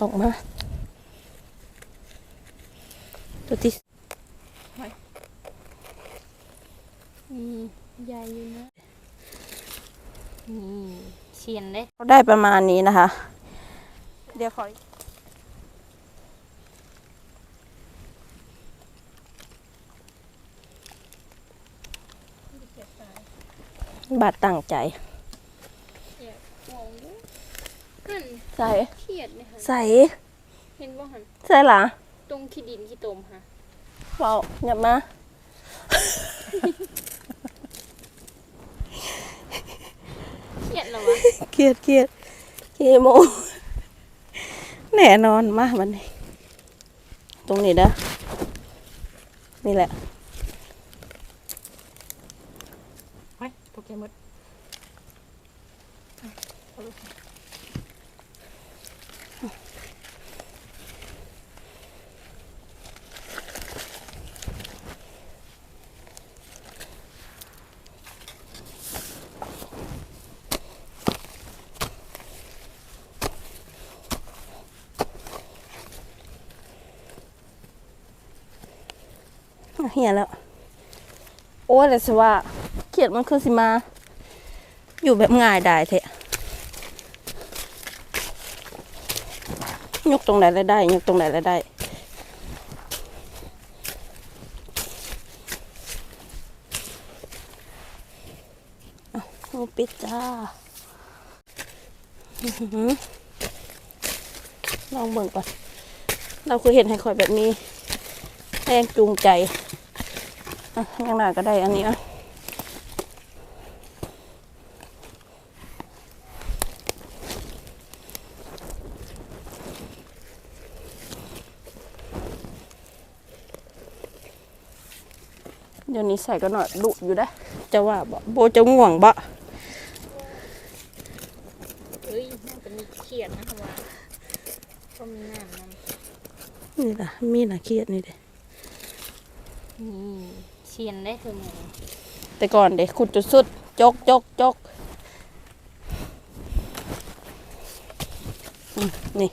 ออกมา ตัวที่อืมใหญ่อยู่นะ นี่เชียนเลยได้ประมาณนี้นะคะ เดี๋ยวขอบาดตั้งใจ มองดูหันใส่เครียดเนี่ยค่ะใส่เห็นว่าหันใส่หรอตรงขี้ดินขี้ตมค่ะเปล่าอย่ามา เครียดแล้ววะเครียดเครียดเคโมแน่นอนมากมันนี้ ตรงนี้นะนี่แหละไปตกใจหมดอะ เหียแล้ว โอ้ยแต่สิว่า เขียดมันคือสิมา อยู่แบบง่ายได้เถอะ ยกตรงไหนแล้วได้ ยกตรงไหนแล้วได้เอาเอาปิดจ้าลองเบิ่งก่อน เราคือเห็นให้คอยแบบนี้แรงจูงใจอะยังหนาก็ได้อันนี้อะ ดี๋ยวนี้ใส่ก็หน่อยดุอยู่ได้อจะว่าบ่โบจะง่วงบ่เฮ้ยน่าจะมีเครียดนะว่าก็มีน้ำนำนี่ล่ะมีน่ะเครียดนี่เด้นี่เชียนได้คือหมูแต่ก่อนเด็กขุดจุดสุดจกจกจกอืมนี่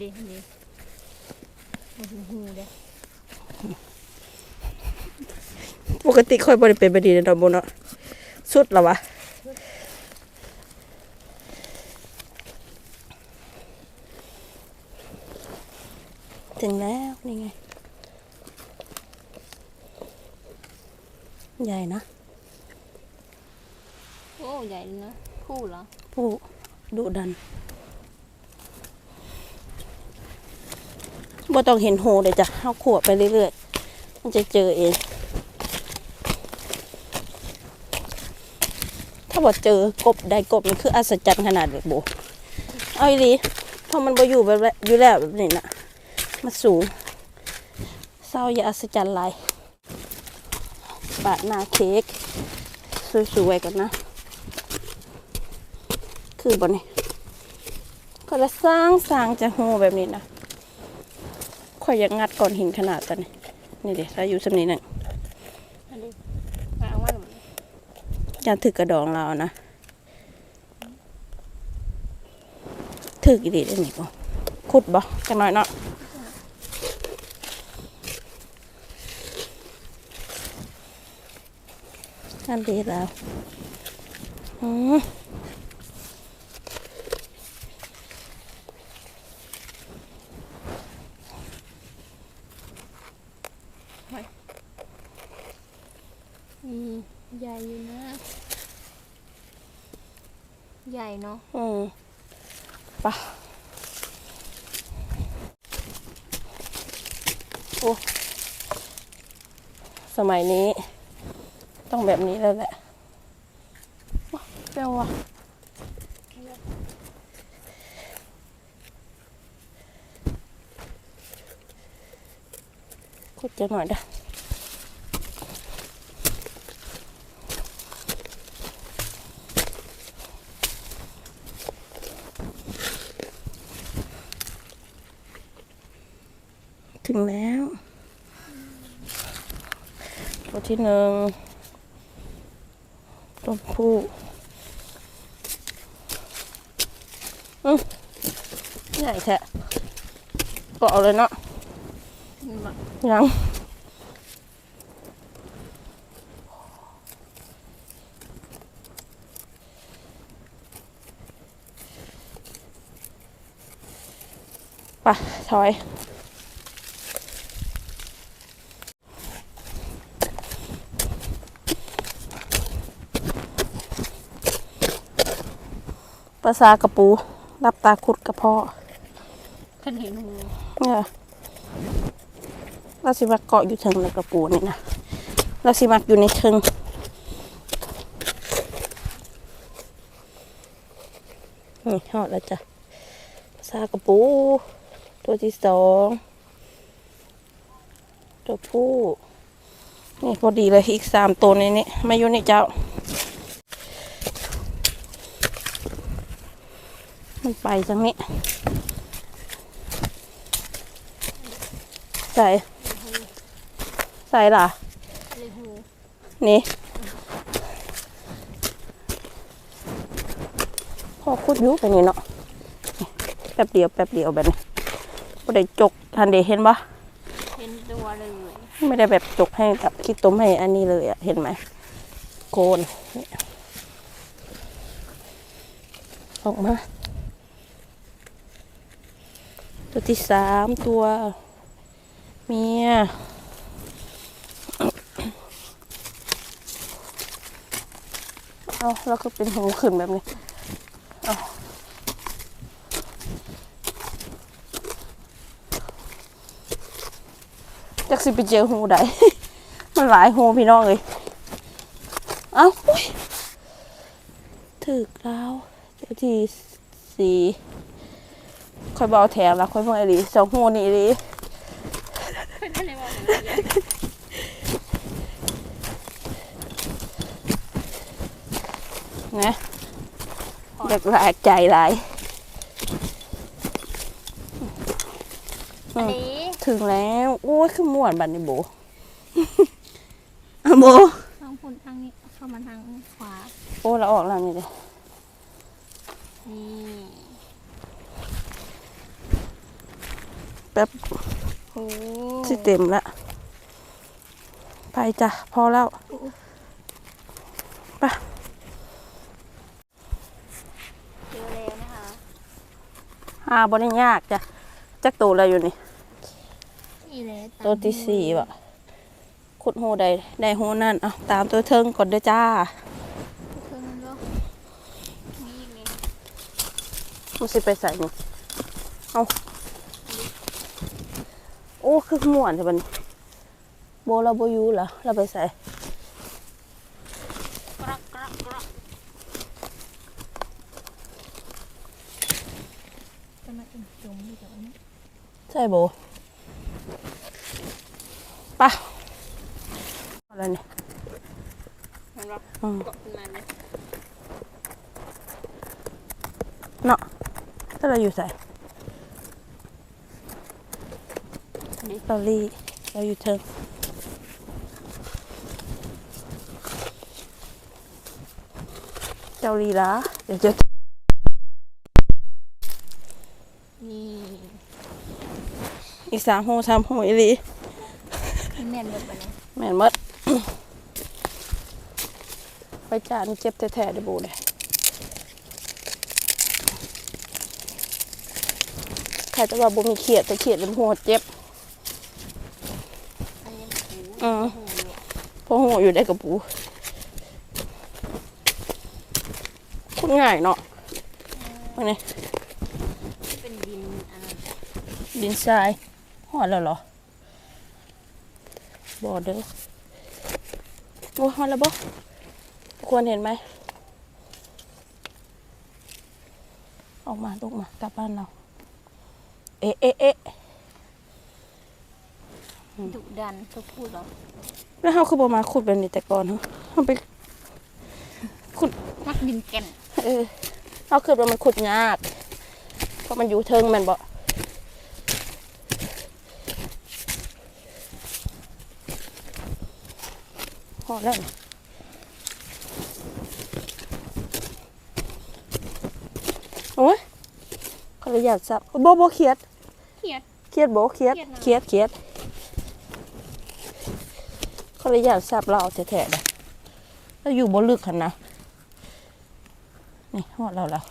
ดีดีโอ้โหเด้ ปกติค่อยบริเป็นบดีในดอกบุญเนาะสุดแล้ววะถึงแล้วนี่ไง ใหญ่นะ โอ้ ใหญ่เลยนะคู่เหรอผู้ดุดัน บ่ต้องเห็นโหเลยจ้ะเอาขวบไปเรื่อยๆ มันจะเจอเอง ถ้าบ่เจอกบได้กบนี่คืออัศจรรย์ขนาดเด็กโบเอาอีหลีเพราะมันบ่อยู่แบบอยู่แล้วแบบนี้นะมันสูงเศร้าอย่าอัศจรรย์ลายปาดหน้าเค้กสวยๆกันนะ คือบนนี่ก็จะสร้างสร้างจะโหแบบนี้นะ ข่อยอยากงัดก่อนหินขนาดตอนนี้นี่เดี๋ยวถ้าอยู่สำนี้นั่งอย่าหนูอยากถือกระดองเรานะถือกี่ดีได้ไหมบ่ขุดบ่กันหน่อยเนาะนั่นดีแล้วอืม อืมให ญ่อยู่นะ ใหญ่เนาะอืมไปะโอ้สมัยนี้ต้องแบบนี้แล้วแหละว้าเปรี้ยวว่ะขุดจะหน่อยด้อถึงแล้วตัว ที่หนึ่งต้นผู้ใหญ่แท้ก็เอาเลยเนาะยังไปถอย ภาษากระปู รับตาขุดกระเพาะท่านเห็นหูเนี่ยเราสิมาเกาะอยู่เทิงในกระปูนี่นะเราสิมักอยู่ในเทิงนี่หอดแล้วจ้ะภาษากระปู ตัวที่สองตัวผู้ นี่พอดีเลยอีกสามตัวในนี้มาอยู่ในเจ้า มันไปจังนี้ใส่ใส่ล่ะเลยหูนี่พอคุดอยุไปนี่เนาะนี่แป๊บเดียวแป๊บเดียวแบบนี้ไม่ได้จกทันเดเห็นปะเห็นตัวเลยไม่ได้แบบจกให้กับคิดต้มให้อันนี้เลยอะเห็นไหมโกนนี่ออกมา ตัวที่สามตัวเมียเอาแล้วก็เป็นหูขึ้นแบบนี้เอาจักสิไปเจอหูใดมันหลายหูพี่น้องเลยเอาอุ้ยถึกแล้วเจ้าที่สี่ ค่อยเบเอาแถมแล้วค่อยเมื่อยดีสองหูนี่ดีท่านเลยบอกนะเด็กหลายใจหลายอันนี้ถึงแล้วโอ้ยคือม่วนบัดนี้โบอะโบทางคุณทางนี้เข้ามาทางขวา โอ้เราออกแล้วนี่เลยนี่ แป๊บโอ้สิเต็มละ ไปจ้ะ พอแล้วไปเจอแล้วนะคะหาบริยากจ้ะ จักตัวอะไรอยู่นี่ นี่เลยามตัวที่สี่วะขุดหูใดได้หูนั่น เอาตามตัวเทิงก่อนเด้อจ้าเครื่องนั้นก็นี่อีกนี่มันสิไปใส่นี่เอา โอ้คือม่วนใช่ปะนี่โบเราโบอยูเหรอเราไปใส่กรอกกรอกกรอกจะมาจุ่มจุ่มอยู่ตรงนี้ใช่โบไปะอะไรเนี่ยเห็นปะอืมเกาะขึ้นมาเลยเนาะถ้าเราอยู่ใส่ เราลีเราอยู่เทิงเจ้าลีละเดี๋ยวจะนี่อีกสามหูสามหูอีหลีแน่นหมดไปเลยแม่นหมดไปจานเจ็บแท้ๆเด้อบูเลยใครจะว่าบ่มีเขียดแต่เขียดเป็นหัวเจ็บอันนี้หู อืมหูอยู่เพราะหัวอยู่ได้กับปูคุณง่ายเนาะมาเนี่ยที่เป็นดินอันนั้นดินทรายหอดแล้วเหรอบอเด้อโอ้ยหอดแล้วบ่ควรเห็นไหมออกมาลูกมากลับบ้านเรา เอ๊ะเอ๊ะเอ๊ะ ดุดันตัวพูดเหรอแล้วเขาคือบ่มาขุดแบบนี้แต่ก่อนเหรอเขาไปมักดินแก่นเออเขาคือว่ามันขุดยากเพราะมันอยู่เทิงแมันบ่พอแล้วนี่โอ้ยอนุญาตสับบ่บ่เครียดเขียดเครียดบ่เครียดเครียดนะเครียด เครียดขออนุญาบเราแท้ๆนะแล้วอยู่บ่ลึกหั่นนะนี่ฮอดเราแล้ว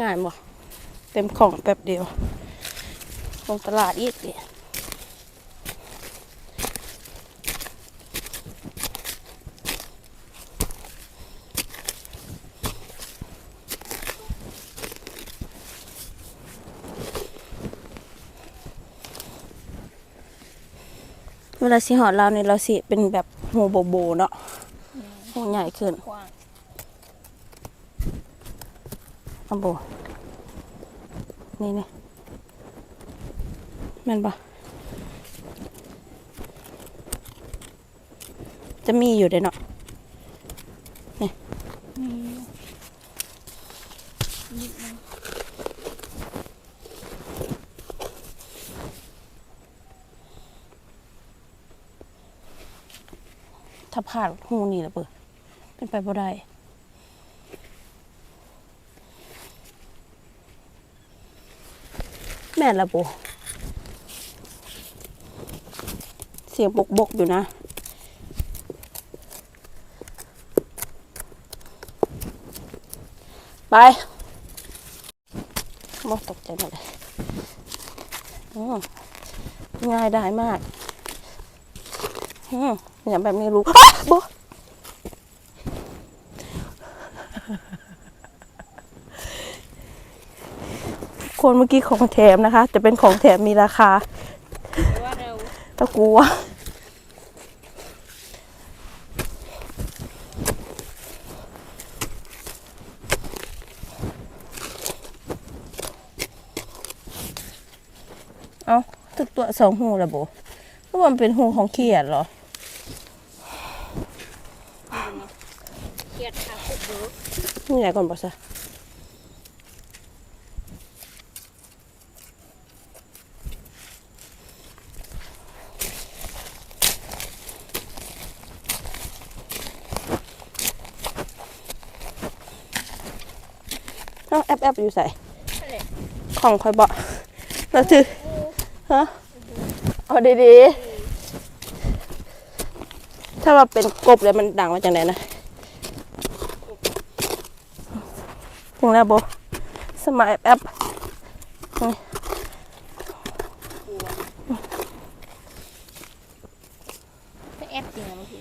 ง่ายบ่เต็มของแป๊บเดียวลงตลาดอีกดิเวลาสิหอดเราเนี่ยเราสิเป็นแบบหูโบโบเนาะหูใหญ่ขึ้นกว้างอัมโบนี่นี่แม่นปะจะมีอยู่เด้เนาะมีนิดนึง ถ้าพลาดหูนี่แหละเปิดเป็นไปบ่ได้แม่ละโบเสียงบกบกอยู่นะไปมตกใจหมดเลยง่ายได้มาก อืมอย่างแบบนี้รู้อ๊ะโบคนเมื่อกี้ของแถมนะคะ จะเป็นของแถมมีราคาตะกัวเอาตึกตัวสองหูละโบก็มันเป็นหูของเขียดเหรอ เขียดค่ะคุกเบิร์ก นี่ไหนก่อนบอกซะเอาแอปแอปอยู่ใส่ ของคอยบอกเราถือฮะเอาดีๆ ถ้าว่าเป็นกบเลยมันดังมาจากไหนนะ งแล้วโบสมัยแอปไม่แอบจริงอะเมื่อกี้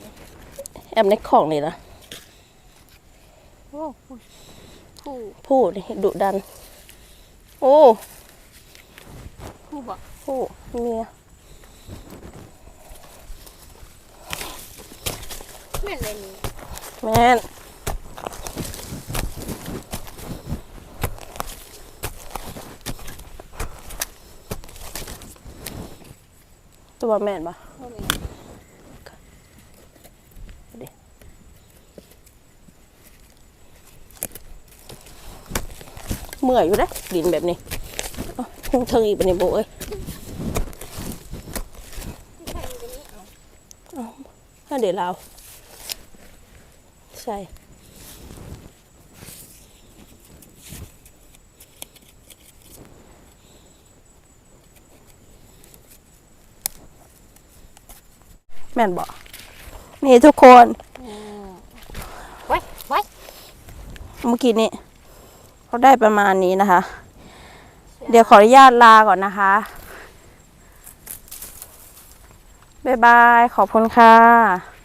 แอปในของนี่นะโอ้ผู้พูดดุดัน โอ้ผู้บอกพูดเมียไม่อะไรนี่แม่น ตัวแม่นปะเพราะมีเมื่อยอยู่นะดินแบบนี้เอ้าพุ่งเทิงอีกเป็นโบเอ้ยไม่ใช่ตรงนี้เอาถ้าเดี๋ยวเราใช่ แม่นบอกนี่ทุกคนไว้ไว้เมื่อกี้นี้เขาได้ประมาณนี้นะคะ เดี๋ยวขออนุญาตลาก่อนนะคะ บ๊ายบาย ขอบคุณค่ะ